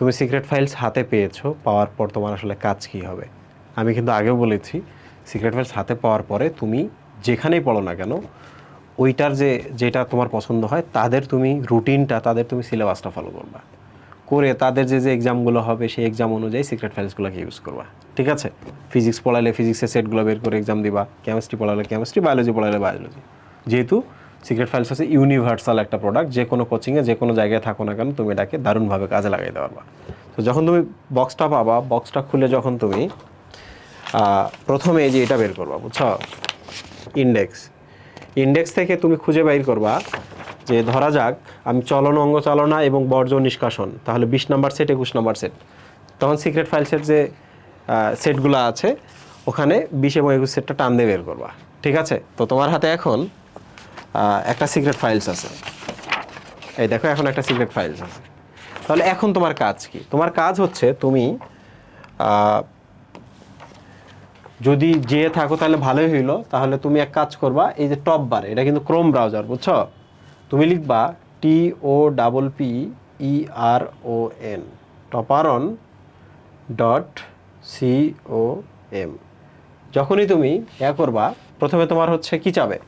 তুমি secret files হাতে পেয়েছ, পাওয়ার পর তোমার আসলে কাজ কী হবে? আমি কিন্তু আগেও বলেছি, সিক্রেট ফাইলস হাতে পাওয়ার পরে তুমি যেখানেই পড়ো না কেন, ওইটার যে, যেটা তোমার পছন্দ হয়, তাদের তুমি রুটিনটা, তাদের তুমি সিলেবাসটা ফলো করবা। করে তাদের যে যে এক্সামগুলো হবে, সেই এক্সাম অনুযায়ী সিক্রেট ফাইলসগুলোকে ইউজ করবা। ঠিক আছে? ফিজিক্স পড়ালে ফিজিক্সের সেটগুলো বের করে এক্সাম দিবা কেমিস্ট্রি পড়ালে কেমিস্ট্রি বায়োলজি পড়ালে বায়োলজি যেহেতু সিক্রেট ফাইলস হচ্ছে ইউনিভার্সাল একটা প্রোডাক্ট যে কোনো কোচিংয়ে যে কোনো জায়গায় থাকো না কেন, তুমি এটাকে দারুণভাবে কাজে লাগাইতে পারবা। তো যখন তুমি বক্সটা পাবা বক্সটা খুলে যখন তুমি প্রথমে যে এটা বের করবা, বুঝছ? ইন্ডেক্স ইন্ডেক্স থেকে তুমি খুঁজে বাইর করবা যে, ধরা যাক, আমি চলন, অঙ্গ চালনা এবং বর্জ্য নিষ্কাশন, তাহলে বিশ নাম্বার সেট একুশ নাম্বার সেট তখন সিক্রেট ফাইলসের যে সেটগুলো আছে, ওখানে বিশ এবং একুশ সেটটা টান দিয়ে বের করবা। ঠিক আছে? তো তোমার হাতে এখন একটা সিক্রেট ফাইলস আছে। এই দেখো, এখন একটা সিক্রেট ফাইলস আছে। তাহলে এখন তোমার কাজ কি? তোমার কাজ হচ্ছে তুমি যদি যেয়ে থাকো তাহলে ভালোই হইল। তাহলে তুমি এক কাজ করবা, এই যে টপ বার এটা কিন্তু ক্রোম ব্রাউজার বুঝছ? তুমি লিখবা T O double P E R O N topperon dot C O M যখনই তুমি ইয়া করবা, প্রথমে তোমার হচ্ছে কি চাবে?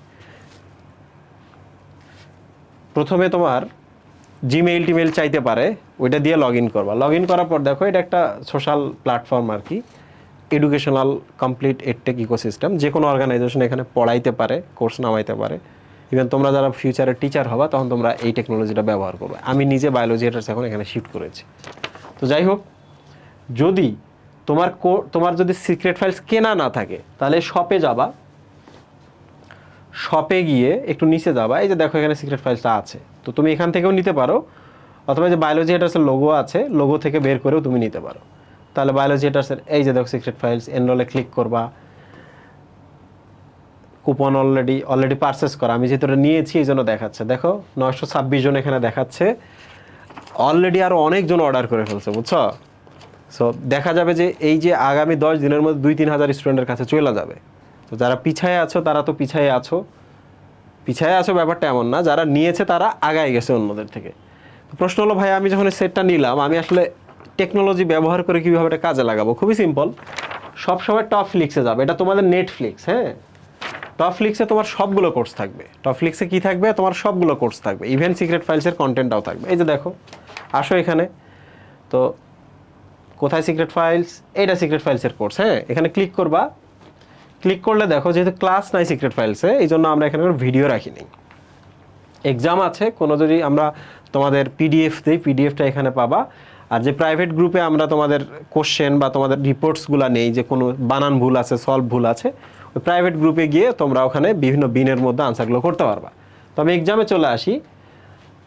প্রথমে তোমার জিমেইল টিমেইল চাইতে পারে, ওইটা দিয়ে লগ ইন করবা। লগ ইন করার পর দেখো, এটা একটা সোশ্যাল প্ল্যাটফর্ম আর কি। এডুকেশনাল কমপ্লিট এডটেক ইকোসিস্টেম যে কোনো অর্গানাইজেশন এখানে পড়াইতে পারে কোর্স নামাইতে পারে। ইভেন তোমরা যারা ফিউচারে টিচার হবা, তখন তোমরা এই টেকনোলজিটা ব্যবহার করবে। আমি নিজে বায়োলজি এখন এখানে শিফট করেছি। তো যাই হোক, যদি তোমার তোমার যদি সিক্রেট ফাইলস কেনা না থাকে, তাহলে শপে যাবা। শপে গিয়ে একটু নিচে যাবা। এই যে দেখো এখানে সিক্রেট ফাইলটা আছে। তো তুমি এখান থেকেও নিতে পারো। অথবা যে বায়োলজি হেটার্সের লোগো আছে লোগো থেকে বের করেও তুমি নিতে পারো। তাহলে বায়োলজি হেটার্সের এই যে দেখো সিক্রেট ফাইলস এনরোলে ক্লিক করবা। কুপন অলরেডি অলরেডি পারচেস করা। আমি যেহেতু নিয়েছি, এই জন্য দেখাচ্ছে। দেখো, নয়শো ছাব্বিশ জন এখানে দেখাচ্ছে। অলরেডি আরও অনেকজন অর্ডার করে ফেলছে, বুঝছ? সো দেখা যাবে যে এই যে আগামী দশ দিনের মধ্যে দুই তিন হাজার স্টুডেন্টের কাছে চলে যাবে। তো যারা পিছায় আছো, তারা তো পিছায়ে আছো। পিছায়ে আছো ব্যাপারটা এমন না, যারা নিয়েছে তারা আগায় গেছে অন্যদের থেকে। তো প্রশ্ন হলো, ভাই, আমি যখন সেটটা নিলাম, আমি আসলে টেকনোলজি ব্যবহার করে কীভাবে এটা কাজে লাগাবো? খুবই সিম্পল সবসময় টপ ফ্লিক্সে যাবে। এটা তোমাদের নেটফ্লিক্স হ্যাঁ? টপ ফ্লিক্সে তোমার সবগুলো কোর্স থাকবে। টপ ফ্লিক্সে কী থাকবে? তোমার সবগুলো কোর্স থাকবে। ইভেন সিক্রেট ফাইলসের কন্টেন্টটাও থাকবে। এই যে দেখো, আসো এখানে। তো কোথায় সিক্রেট ফাইলস এইটা সিক্রেট ফাইলসের কোর্স হ্যাঁ? এখানে ক্লিক করবা। ক্লিক করলে দেখো যেহেতু ক্লাস নাই সিক্রেট ফাইলসে এই জন্য আমরা এখানে ভিডিও রাখিনি। এক্সাম আছে, কোনো যদি আমরা তোমাদের পিডিএফ দিই পিডিএফটা এখানে পাবা। আর যে প্রাইভেট গ্রুপে আমরা তোমাদের কোশ্চেন বা তোমাদের রিপোর্টসগুলো নেই, যে কোনো বানান ভুল আছে সলভ ভুল আছে, ওই প্রাইভেট গ্রুপে গিয়ে তোমরা ওখানে বিভিন্ন বিনের মধ্যে আনসারগুলো করতে পারবা। তো আমি এক্সামে চলে আসি।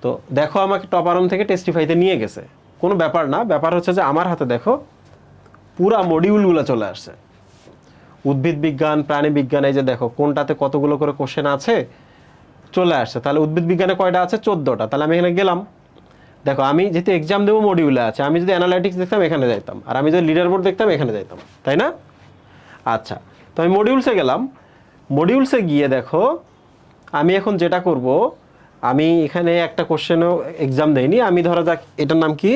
তো দেখো আমাকে টপারন থেকে টেস্টিফাইতে নিয়ে গেছে। কোনো ব্যাপার না, ব্যাপার হচ্ছে যে আমার হাতে দেখো পুরা মডিউলগুলো চলে আসছে। উদ্ভিদ বিজ্ঞান, প্রাণী বিজ্ঞান যে দেখো, কোনটাতে কতগুলো করে কোশ্চেন আছে, চলে আসছে। তাহলে উদ্ভিদ বিজ্ঞানে কয়টা আছে? চোদ্দোটা। তাহলে আমি এখানে গেলাম। দেখো, আমি যেহেতু এক্সাম দেবো মডিউলে আছে, আমি যদি অ্যানালাইটিক্স দেখতাম, এখানে যাইতাম। আর আমি যদি লিডার বোর্ড দেখতাম, এখানে যাইতাম। তাই না? আচ্ছা তো আমি মডিউলসে গেলাম। মডিউলসে গিয়ে দেখো, আমি এখন যেটা করব, আমি এখানে একটা কোশ্চেনও এক্সাম দেইনি। আমি ধরা যাক, এটার নাম কি?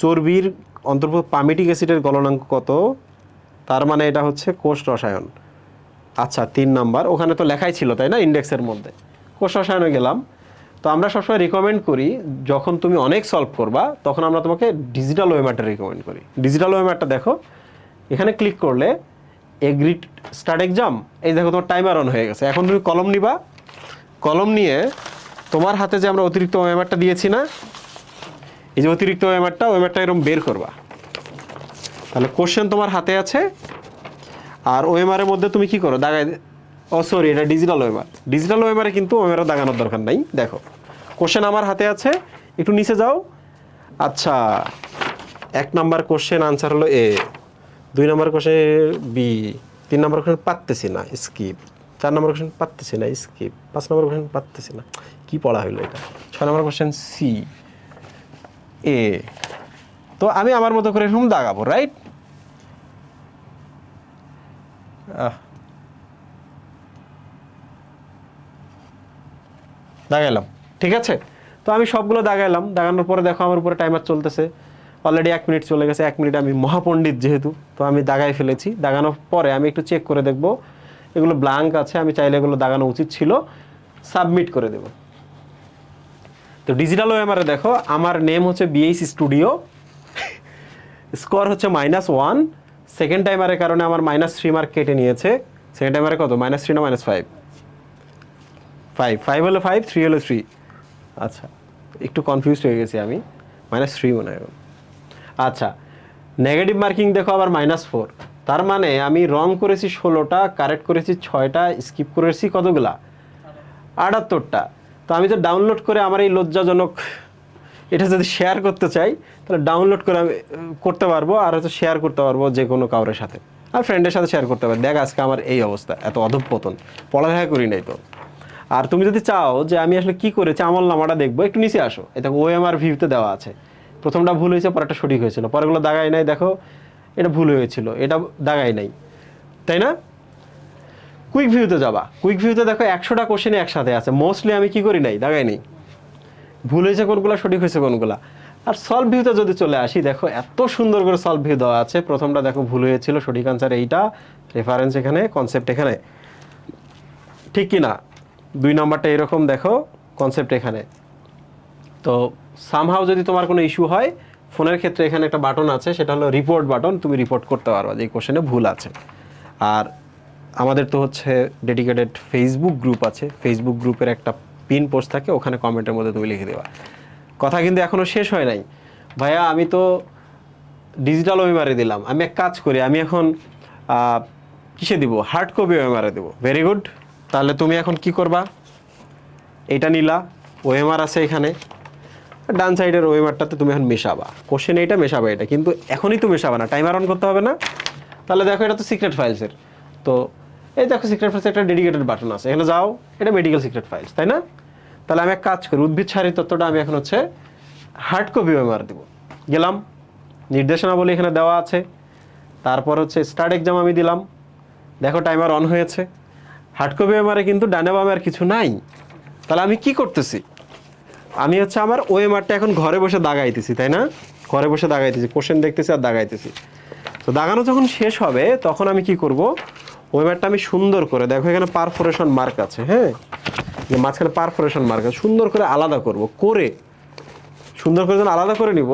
চর্বির অন্তর্ভুক্ত, পামিটিক অ্যাসিডের গলনাঙ্ক কত? তার মানে এটা হচ্ছে কোষ রসায়ন। আচ্ছা তিন নাম্বার, ওখানে তো লেখাই ছিল, তাই না, ইন্ডেক্সের মধ্যে। কোষ রসায়নে গেলাম। তো আমরা সবসময় রিকমেন্ড করি, যখন তুমি অনেক সলভ করবা, তখন আমরা তোমাকে ডিজিটাল ওয়েমারটা রিকমেন্ড করি। ডিজিটাল ওয়েমারটা দেখো, এখানে ক্লিক করলে এগ্রি স্টার্ট এক্সাম এই দেখো তোমার টাইমার অন হয়ে গেছে। এখন তুমি কলম নিবা। কলম নিয়ে তোমার হাতে যে আমরা অতিরিক্ত ওয়েমারটা দিয়েছি না, এই যে অতিরিক্ত ওয়েমারটা ওয়েমারটা এরকম বের করবা। তাহলে কোশ্চেন তোমার হাতে আছে। আর ওএমআর এর মধ্যে তুমি কি করো? দাগাই ও সরি এটা ডিজিটাল ওএমআর ডিজিটাল ওএমআরে কিন্তু ওএমআর দাগানোর দরকার নাই। দেখো কোশ্চেন আমার হাতে আছে। একটু নিচে যাও। আচ্ছা এক নাম্বার কোশ্চেন আনসার হলো এ দুই নাম্বার কোশ্চেন বি তিন নাম্বার কোশ্চেন পারতেছি না স্কিপ চার নাম্বার কোশ্চেন পারতেছি না স্কিপ পাঁচ নাম্বার কোশ্চেন পারতেছি না। কি পড়া হলো এটা? ছয় নাম্বার কোশ্চেন সি এ তো আমি আমার মতো করে এরকম দাগাবো রাইট দাগাইলাম, ঠিক আছে? তো আমি সবগুলো দাগাইলাম, দাগানোর পরে দেখো আমার উপরে টাইমার চলতেছে। অলরেডি এক মিনিট চলে গেছে, এক মিনিট আমি মহাপণ্ডিত যেহেতু, তো আমি দাগাই ফেলেছি। দাগানোর পরে আমি একটু চেক করে দেখব, এগুলো ব্লাঙ্ক আছে, আমি চাইলে এগুলো দাগানো উচিত ছিল। সাবমিট করে দেব। তো ডিজিটাল ওএমআরে দেখো, আমার নেম হচ্ছে বিএইচ স্টুডিও স্কোর হচ্ছে মাইনাস ওয়ান সেকেন্ড টাইমারের কারণে আমার মাইনাস থ্রি মার্ক কেটে নিয়েছে। সেকেন্ড টাইমারে কত? মাইনাস থ্রি না মাইনাস ফাইভ ফাইভ ফাইভ হলো ফাইভ থ্রি হলো থ্রি আচ্ছা একটু কনফিউজড হয়ে গেছি আমি। মাইনাস থ্রি মনে হয় আচ্ছা নেগেটিভ মার্কিং দেখো আবার মাইনাস ফোর তার মানে আমি রং করেছি ষোলোটা কারেক্ট করেছি ছয়টা স্কিপ করেছি কতগুলা? আটাত্তরটা। তো আমি তো ডাউনলোড করে আমার এই লজ্জাজনক এটা যদি শেয়ার করতে চাই, তাহলে ডাউনলোড করে আমি, করতে পারব আর হয়তো শেয়ার করতে পারব যে কোনো কাউরের সাথে। আর ফ্রেন্ডের সাথে শেয়ার করতে পারব। দেখ আজকে আমার এই অবস্থা, এত অধঃপতন পড়ালেখা করি নাই তো। আর তুমি যদি চাও যে আমি আসলে কি করেছি আমল নামাটা দেখব, একটু নিচে আসো। এটা ওএমআর ভিউতে দেওয়া আছে। প্রথমটা ভুল হয়েছে, পরেরটা সঠিক হয়েছিল। পরেগুলো দাগাই নাই, দেখো, এটা ভুল হয়েছিল। এটা দাগাই নাই। তাই না? কুইক ভিউতে যাবা। কুইক ভিউতে দেখো, একশোটা কোশ্চেনে একসাথে আছে। মোস্টলি আমি কি করি নাই? দাগাই নেই। ভুল হয়েছে কোনগুলা, সঠিক হয়েছে কোনগুলা? আর সলভ ভিউতে যদি চলে আসি, দেখো এত সুন্দর করে সলভ ভিউ দেওয়া আছে। প্রথমটা দেখো ভুল হয়েছিল, সঠিক আনসার এইটা। রেফারেন্স এখানে কনসেপ্ট এখানে। ঠিক কি না দুই নম্বরটা এরকম, দেখো কনসেপ্ট এখানে। তো সামহাও যদি তোমার কোনো ইস্যু হয়, ফোনের ক্ষেত্রে এখানে একটা বাটন আছে, সেটা হলো রিপোর্ট বাটন তুমি রিপোর্ট করতে পারবা যে কোশ্চেনে ভুল আছে। আর আমাদের তো হচ্ছে ডেডিকেটেড ফেসবুক গ্রুপ আছে। ফেসবুক গ্রুপের একটা পিন পোস্ট থাকে, ওখানে কমেন্টের মধ্যে তুমি লিখে দেবা। কথা কিন্তু এখনও শেষ হয় নাই। ভাইয়া, আমি তো ডিজিটাল ওয়েমারে দিলাম। আমি এক কাজ করি, আমি এখন কিসে দিব? হার্ড কপি ওয়েমারে দেবো। ভেরি গুড তাহলে তুমি এখন কি করবা? এটা নিলা ওএমআর আছে এখানে। ডান সাইডের ওএমআরটাতে তুমি এখন মেশাবা। কোশ্চেন এইটা, মেশাবা এটা। কিন্তু এখনই তো মেশাবা না টাইমার অন করতে হবে না। তাহলে দেখো, এটা তো সিক্রেট ফাইলসের তো, এই দেখো সিক্রেট ফাইলস একটা ডেডিকেটেড বাটন আছে। এখানে যাও, এটা মেডিকেল সিক্রেট ফাইলস তাই না? তাহলে আমি এক কাজ করি, উদ্ভিদ সারির তত্ত্বটা আমি এখন হচ্ছে হার্ড কপি ওএমআর দেবো। গেলাম, নির্দেশনাবলী এখানে দেওয়া আছে। তারপর হচ্ছে স্টার্ট এক্সাম আমি দিলাম। দেখো টাইমার অন হয়েছে। হার্ড কপি ওএমআরে কিন্তু ডানে বামে আর কিছু নাই। তাহলে আমি কি করতেছি? আমি হচ্ছে আমার ওএমআরটা এখন ঘরে বসে দাগাইতেছি, তাই না? ঘরে বসে দাগাইতেছি কোশ্চেন দেখতেছি আর দাগাইতেছি। তো দাগানো যখন শেষ হবে, তখন আমি কি করব? ওয়েমারটা আমি সুন্দর করে, দেখো এখানে পারফোরেশন মার্ক আছে হ্যাঁ? যে মাঝখানে পারফোরেশন মার্ক সুন্দর করে আলাদা করব, করে, সুন্দর করে যখন আলাদা করে নিব।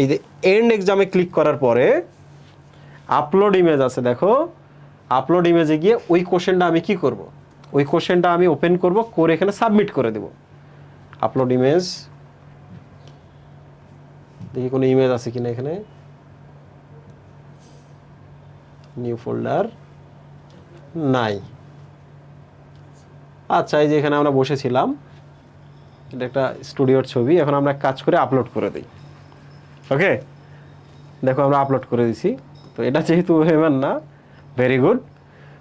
এই যে এন্ড এক্সামে ক্লিক করার পরে আপলোড ইমেজ আছে, দেখো। আপলোড ইমেজে গিয়ে ওই কোশ্চেনটা আমি কি করব? ওই কোশ্চেনটা আমি ওপেন করব, করে এখানে সাবমিট করে দেব। আপলোড ইমেজ দেখি কোনো ইমেজ আছে কিনা এখানে। নিউ ফোল্ডার নাই। আচ্ছা এই যে এখানে আমরা বসেছিলাম, এটা একটা স্টুডিওর ছবি, এখন আমরা কাজ করে আপলোড করে দিই। ওকে দেখো, আমরা আপলোড করে দিছি। তো এটা যেহেতু হেমেন না ভেরি গুড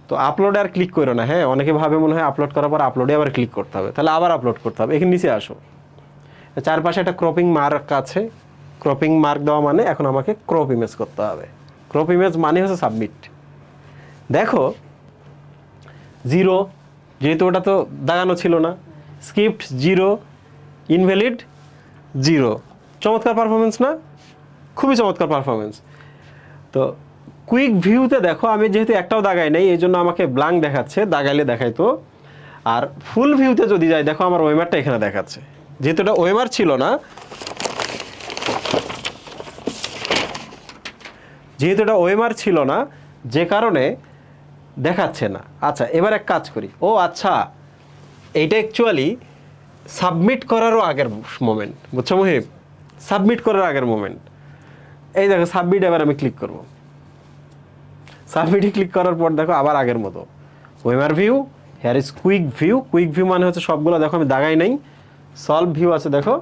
তো আপলোডে আর ক্লিক করো না হ্যাঁ? অনেকে ভাবে মনে হয় আপলোড করার পর আপলোডে আবার ক্লিক করতে হবে। তাহলে আবার আপলোড করতে হবে। এখানে নিচে আসো। চারপাশে একটা ক্রপিং মার্ক আছে। ক্রপিং মার্ক দেওয়া মানে এখন আমাকে ক্রপ ইমেজ করতে হবে। ক্রপ ইমেজ মানে হচ্ছে সাবমিট দেখো জিরো যেহেতু ওটা তো দাগানো ছিল না। স্ক্রিপ্ট জিরো ইনভ্যালিড জিরো চমৎকার পারফরমেন্স না? খুবই চমৎকার পারফরমেন্স তো কুইক ভিউতে দেখো, আমি যেহেতু একটাও দাগাই নাই, এই জন্য আমাকে ব্লাঙ্ক দেখাচ্ছে, দাগাইলে দেখাইতো আর ফুল ভিউতে যদি যাই, দেখো আমার ওয়েমারটা এখানে দেখাচ্ছে। যেহেতু এটা ওয়েমার ছিল না, যেহেতু এটা ওয়েমার ছিল না, যে কারণে দেখাচ্ছে না। আচ্ছা এবার এক কাজ করি। ও আচ্ছা এইটা অ্যাকচুয়ালি সাবমিট করারও আগের মোমেন্ট বুঝছ মুহিব সাবমিট করার আগের মোমেন্ট এই দেখো সাবমিট এবার আমি ক্লিক করব। সাবমিটে ক্লিক করার পর দেখো, আবার আগের মতো। OMR view here is quick view quick view মানে হচ্ছে সবগুলো, দেখো আমি দাগাই নাই। সলভ ভিউ আছে, দেখো।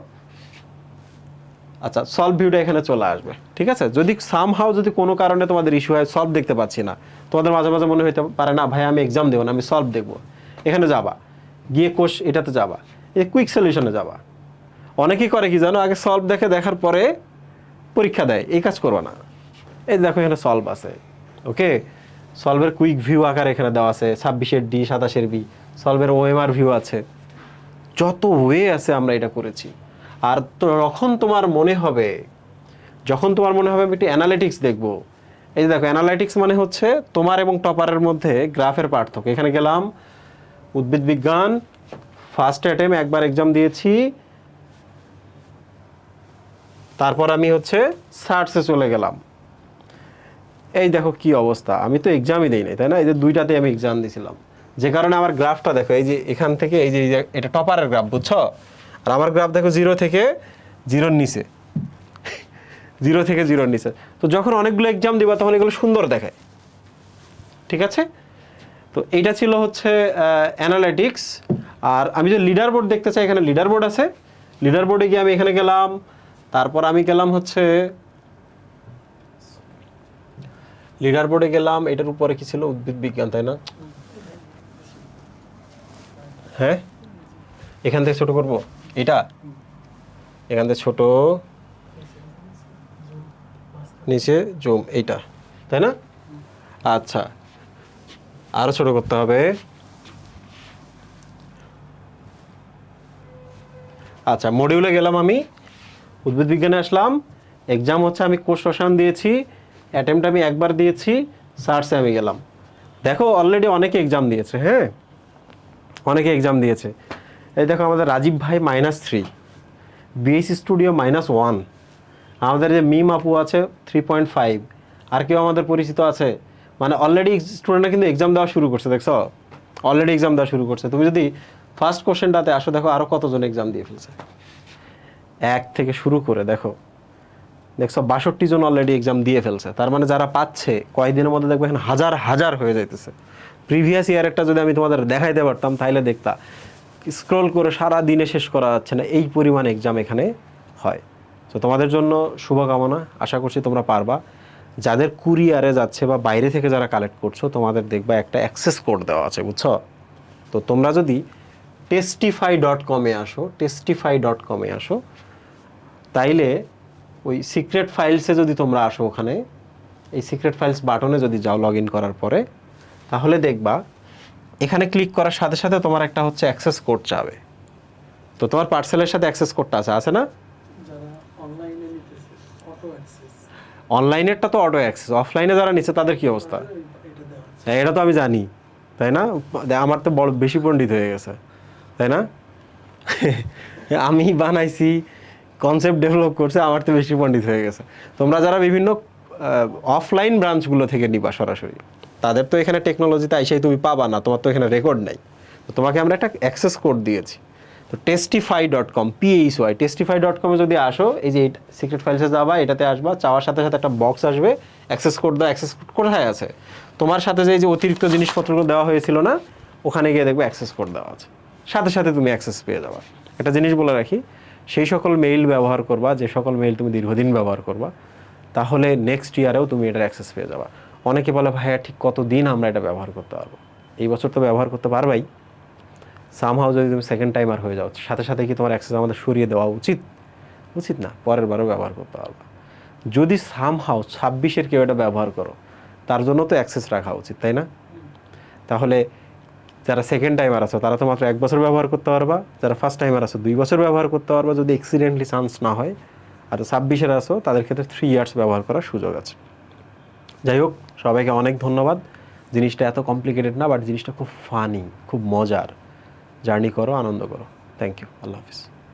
আচ্ছা সলভ ভিউটা এখানে চলে আসবে, ঠিক আছে? যদি সামহাও যদি কোনো কারণে তোমাদের ইস্যু হয় সলভ দেখতে পাচ্ছি না, তোমাদের মাঝে মাঝে মনে হইতে পারে, না ভাই, আমি এক্সাম দেবো না, আমি সলভ দেখব। এখানে যাবা, গিয়ে কোষ, এটাতে যাবা এই কুইক সলিউশনে যাবা। অনেকেই করে কি জানো, আগে সলভ দেখে, দেখার পরে পরীক্ষা দেয়, এই কাজ করো না। এই দেখো এখানে সলভ আছে, ওকে? সলভের কুইক ভিউ আকার এখানে দেওয়া আছে, ছাব্বিশের ডি সাতাশের বি সলভের ওএমআর ভিউ আছে। যত ওয়ে আছে আমরা এটা করেছি। আর তখন তোমার মনে হবে, যখন তোমার মনে হবে আমি একটু অ্যানালিটিক্স দেখব, এই যে দেখো অ্যানালাইটিক্স মানে হচ্ছে তোমার এবং টপারের মধ্যে গ্রাফের পার্থক্য। এখানে গেলাম, উদ্ভিদ বিজ্ঞান ফার্স্ট অ্যাটেম একবার এক্সাম দিয়েছি, তারপর আমি হচ্ছে সার্চে চলে গেলাম। এই দেখো কি অবস্থা, আমি তো এক্সামই দিই নাই, তাই না? এই যে দুইটাতে আমি এক্সাম দিয়েছিলাম যে কারণে আমার গ্রাফটা দেখো, এই যে এখান থেকে এই যে, এটা টপারের গ্রাফ, বুঝছ? আর আমার গ্রাফ দেখো জিরো থেকে জিরোর নিচে। জিরো থেকে জিরোর নিচে। তো যখন অনেকগুলো এক্সাম দিবা, তখন এগুলো সুন্দর দেখায়। ঠিক আছে? তো এইটা ছিল হচ্ছে অ্যানালাইটিক্স আর আমি যে লিডার বোর্ড দেখতে চাই, এখানে লিডার বোর্ড আছে। লিডার বোর্ডে গিয়ে আমি এখানে গেলাম। তারপর আমি গেলাম হচ্ছে লিডার বোর্ডে গেলাম। এটার উপরে কি ছিল? উদ্ভিদ বিজ্ঞান, তাই না? হ্যাঁ? এখান থেকে ছোট করব? এটা? এখান থেকে ছোট, নিচে জুম, এইটা, তাই না? আচ্ছা আরও ছোট করতে হবে। আচ্ছা মডিউলে গেলাম আমি। উদ্ভিদ বিজ্ঞানে আসলাম। এক্সাম হচ্ছে, আমি কোর্স রসায়ন দিয়েছি। অ্যাটেম্পট আমি একবার দিয়েছি। সার্চে আমি গেলাম। দেখো অলরেডি অনেকে এক্সাম দিয়েছে হ্যাঁ? অনেকে এক্সাম দিয়েছে। এই দেখো আমাদের রাজীব ভাই minus three BSC studio minus one আমাদের যে মিম আপু আছে থ্রি পয়েন্ট ফাইভ আর কেউ আমাদের পরিচিত আছে মানে অলরেডি স্টুডেন্টরা কিন্তু এক্সাম দেওয়া শুরু করছে, দেখছ? অলরেডি এক্সাম দেওয়া শুরু করছে। তুমি যদি ফার্স্ট কোশ্চেনটাতে আসো, দেখো আরও কতজন এক্সাম দিয়ে ফেলছে। এক থেকে শুরু করে, দেখো। দেখছ, বাষট্টি জন অলরেডি এক্সাম দিয়ে ফেলছে। তার মানে যারা পাচ্ছে কয়েকদিনের মধ্যে দেখবে এখন হাজার হাজার হয়ে যাইতেছে। প্রিভিয়াস ইয়ারেরটা যদি আমি তোমাদের দেখাইতে পারতাম তাহলে দেখতা। স্ক্রল করে সারা দিনে শেষ করা যাচ্ছে না। এই পরিমাণ এক্সাম এখানে হয়। তো তোমাদের জন্য শুভকামনা। আশা করছি তোমরা পারবা। যাদের কুরিয়ারে যাচ্ছে বা বাইরে থেকে যারা কালেক্ট করছ, তোমাদের দেখবা একটা অ্যাক্সেস কোড দেওয়া আছে, বুঝছ? তো তোমরা যদি টেস্টিফাই ডট কমে আসো টেস্টিফাই ডট কমে আসো, তাইলে ওই সিক্রেট ফাইলসে যদি তোমরা আসো ওখানে, এই সিক্রেট ফাইলস বাটনে যদি যাও লগ ইন করার পরে, তাহলে দেখবা এখানে ক্লিক করার সাথে সাথে তোমার একটা হচ্ছে অ্যাক্সেস কোড চাবে তো তোমার পার্সেলের সাথে অ্যাক্সেস কোডটা আছে আছে না? অনলাইনেরটা তো অটো অ্যাক্সেস অফলাইনে যারা নিচ্ছে তাদের কি অবস্থা। হ্যাঁ, এটা তো আমি জানি তাই না? আমার তো বড় বেশি পণ্ডিত হয়ে গেছে তাই না? আমি বানাইছি কনসেপ্ট ডেভেলপ করছে আমার তো বেশি পণ্ডিত হয়ে গেছে। তোমরা যারা বিভিন্ন অফলাইন ব্রাঞ্চগুলো থেকে নিবা সরাসরি। তাদের তো এখানে টেকনোলজিতে আইসাই তুমি পাবা না, তোমার তো এখানে রেকর্ড নাই। তো তোমাকে আমরা একটা অ্যাক্সেস কোড দিয়েছি। তো testify dot com PH Y testify dot কমে যদি আসো, এই যে সিক্রেট ফাইলসে যাবা, এটাতে আসবা, চাওয়ার সাথে সাথে একটা বক্স আসবে অ্যাক্সেস কোড দাও অ্যাক্সেস কোড কোথায় আছে? তোমার সাথে যে এই যে অতিরিক্ত জিনিসপত্রগুলো দেওয়া হয়েছিল না, ওখানে গিয়ে দেখবে অ্যাক্সেস কোড দেওয়া আছে। সাথে সাথে তুমি অ্যাক্সেস পেয়ে যাবা। একটা জিনিস বলে রাখি, সেই সকল মেইল ব্যবহার করবা, যে সকল মেইল তুমি দীর্ঘদিন ব্যবহার করবা, তাহলে নেক্সট ইয়ারেও তুমি এটার অ্যাক্সেস পেয়ে যাবা। অনেকে বলে, ভাইয়া, ঠিক কতদিন আমরা এটা ব্যবহার করতে পারব? এই বছর তো ব্যবহার করতে পারবাই। সামহাও যদি তুমি সেকেন্ড টাইমার হয়ে যাও, সাথে সাথে কি তোমার অ্যাক্সেস আমাদের সরিয়ে দেওয়া উচিত? উচিত না, পরের বারও ব্যবহার করতে পারবা। যদি সামহাও ছাব্বিশের কেউ এটা ব্যবহার করো, তার জন্য তো অ্যাক্সেস রাখা উচিত, তাই না? তাহলে যারা সেকেন্ড টাইমার আছো, তারা তো মাত্র এক বছর ব্যবহার করতে পারবা। যারা ফার্স্ট টাইমার আছো, দুই বছর ব্যবহার করতে পারবা। যদি এক্সিডেন্টলি চান্স না হয়, আর ছাব্বিশের আসো তাদের ক্ষেত্রে থ্রি ইয়ার্স ব্যবহার করার সুযোগ আছে। যাই হোক, সবাইকে অনেক ধন্যবাদ। জিনিসটা এত কমপ্লিকেটেড না বাট জিনিসটা খুব ফানি খুব মজার। জার্নি করো, আনন্দ করো। থ্যাংক ইউ আল্লাহ হাফিজ।